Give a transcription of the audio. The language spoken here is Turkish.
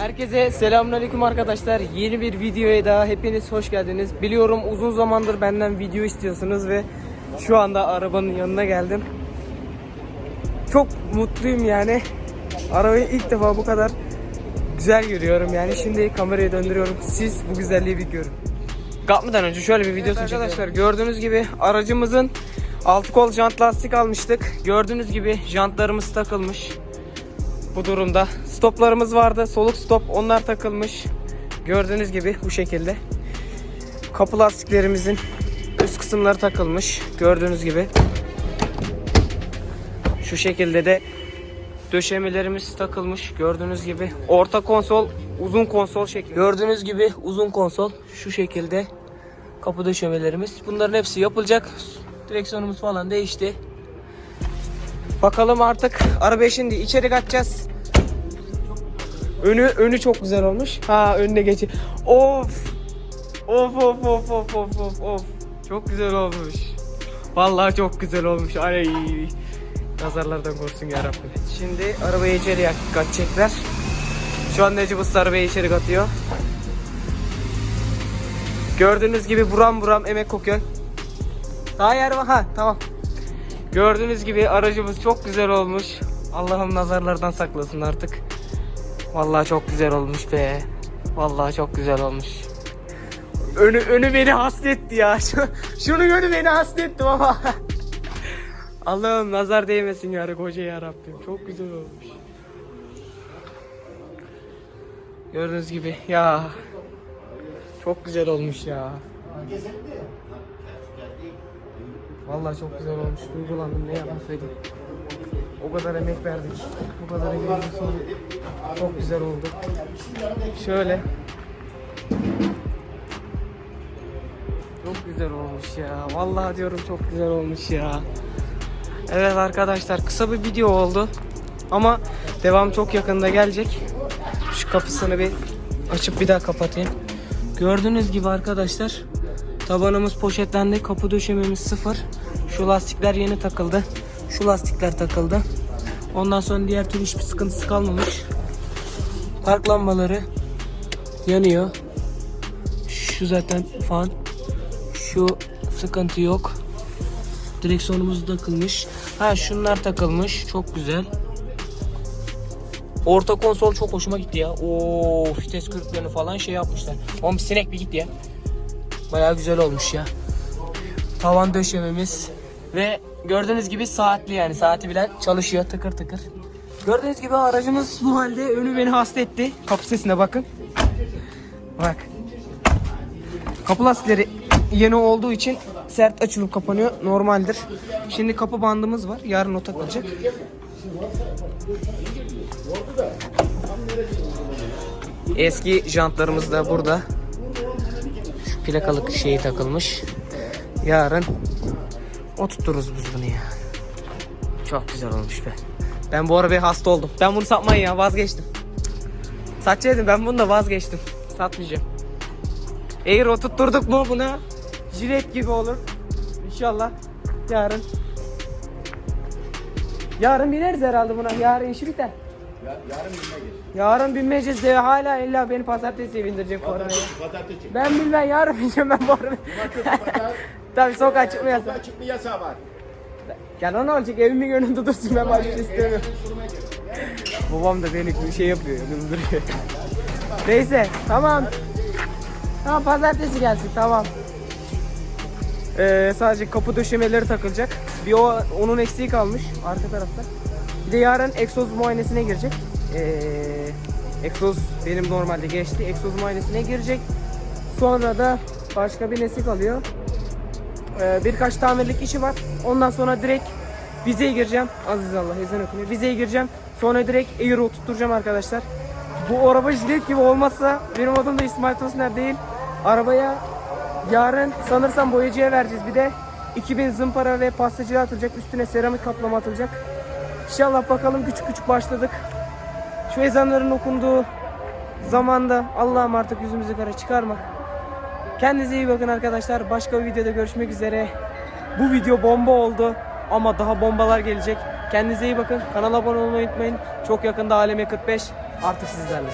Herkese selamünaleyküm arkadaşlar. Yeni bir videoya daha hepiniz hoş geldiniz. Biliyorum uzun zamandır benden video istiyorsunuz ve şu anda arabanın yanına geldim. Çok mutluyum yani. Arabayı ilk defa bu kadar güzel görüyorum yani. Şimdi kamerayı döndürüyorum. Siz bu güzelliği bir görün. Kapmadan önce şöyle bir video Arkadaşlar gördüğünüz gibi aracımızın altı kol jant lastik almıştık. Gördüğünüz gibi jantlarımız takılmış bu durumda. Stoplarımız vardı. Soluk stop onlar takılmış. Gördüğünüz gibi bu şekilde. Kapı lastiklerimizin üst kısımları takılmış. Gördüğünüz gibi. Şu şekilde de döşemelerimiz takılmış. Gördüğünüz gibi. Orta konsol, uzun konsol şekli. Gördüğünüz gibi uzun konsol şu şekilde. Kapı döşemelerimiz. Bunların hepsi yapılacak. Direksiyonumuz falan değişti. Bakalım artık arabaya şimdi içeri kaçacağız. Önü önü çok güzel olmuş. Ha önüne geçi. Of. Of of of of of of of. Çok güzel olmuş. Vallahi çok güzel olmuş. Ay. Nazarlardan korusun ya Rabbim. Şimdi arabayı içeri kaçacaklar. Şu an Necip Usta arabayı içeri katıyor. Gördüğünüz gibi buram buram emek kokuyor. Daha yer var. Ha tamam. Gördüğünüz gibi aracımız çok güzel olmuş. Allah'ım nazarlardan saklasın artık. Vallahi çok güzel olmuş be. Vallahi çok güzel olmuş. Önü önü beni hasretti ya. Şu, şunun önü beni hasretti baba. Allah'ım nazar değmesin ya koca ya Rabbim. Çok güzel olmuş. Gördüğünüz gibi ya. Çok güzel olmuş ya. Vallahi çok güzel olmuş. Duygulandım ne yalan söyleyeyim. O kadar emek verdik. Bu kadar sonu çok güzel oldu. Şöyle. Çok güzel olmuş ya. Vallahi diyorum çok güzel olmuş ya. Evet arkadaşlar kısa bir video oldu. Ama devam çok yakında gelecek. Şu kapısını bir açıp bir daha kapatayım. Gördüğünüz gibi arkadaşlar tabanımız poşetlendi. Kapı döşememiz sıfır. Şu lastikler yeni takıldı. Şu lastikler takıldı. Ondan sonra diğer türlü hiçbir sıkıntısı kalmamış. Park lambaları yanıyor. Şu zaten fan. Şu sıkıntı yok. Direksiyonumuz takılmış. Ha şunlar takılmış. Çok güzel. Orta konsol çok hoşuma gitti ya. Oo vites kırıklarını falan şey yapmışlar. Oğlum sinek bir git ya. Baya güzel olmuş ya. Tavan döşememiz ve gördüğünüz gibi saatli yani saati bilen çalışıyor tıkır tıkır. Gördüğünüz gibi aracımız bu halde önü beni hasta etti. Kapı sesine bakın. Bak. Kapı lastikleri yeni olduğu için sert açılıp kapanıyor. Normaldir. Şimdi kapı bandımız var. Yarın o takılacak. Eski jantlarımız da burada. Şu plakalık şeyi takılmış. Yarın oturturuz biz bunu ya. Çok güzel olmuş be. Ben bu arabaya hasta oldum. Ben bunu satmayın ya vazgeçtim. Satacaktım ben bunu da vazgeçtim. Satmayacağım. Eğer oturtturduk mu buna jilet gibi olur. İnşallah yarın. Yarın bineriz herhalde buna. Yarın işi biter. Yarın binme geç. Yarın binmeyeceğiz diye hala illa beni pazartesiye bindirecek bu arabaya. Pazartesi. Ben bilmem yarın bineceğim ben bu arabaya. Tabii sokağa çıkmayasın. Sokağa çıkma yasağı var. Ya ne olacak evimin önünde dursun ben başka istemiyorum. Babam da beni bir şey yapıyor öldürüyor. Neyse tamam. Tamam pazartesi gelsin tamam. Ee, sadece kapı döşemeleri takılacak. Bir o onun eksiği kalmış arka tarafta. Bir de yarın egzoz muayenesine girecek. Ee, egzoz benim normalde geçti. Egzoz muayenesine girecek. Sonra da başka bir nesi kalıyor. Ee, birkaç tamirlik işi var. Ondan sonra direkt vizeye gireceğim. Aziz Allah ezan okunuyor. Vizeye gireceğim. Sonra direkt Euro tutturacağım arkadaşlar. Bu araba jilet gibi olmazsa benim adım da İsmail Tosner değil. Arabaya yarın sanırsam boyacıya vereceğiz. Bir de 2000 zımpara ve pastacıya atılacak. Üstüne seramik kaplama atılacak. İnşallah bakalım küçük küçük başladık. Şu ezanların okunduğu zamanda Allah'ım artık yüzümüzü kara çıkarma. Kendinize iyi bakın arkadaşlar. Başka bir videoda görüşmek üzere. Bu video bomba oldu ama daha bombalar gelecek. Kendinize iyi bakın. Kanala abone olmayı unutmayın. Çok yakında Aleme 45 artık sizlerle.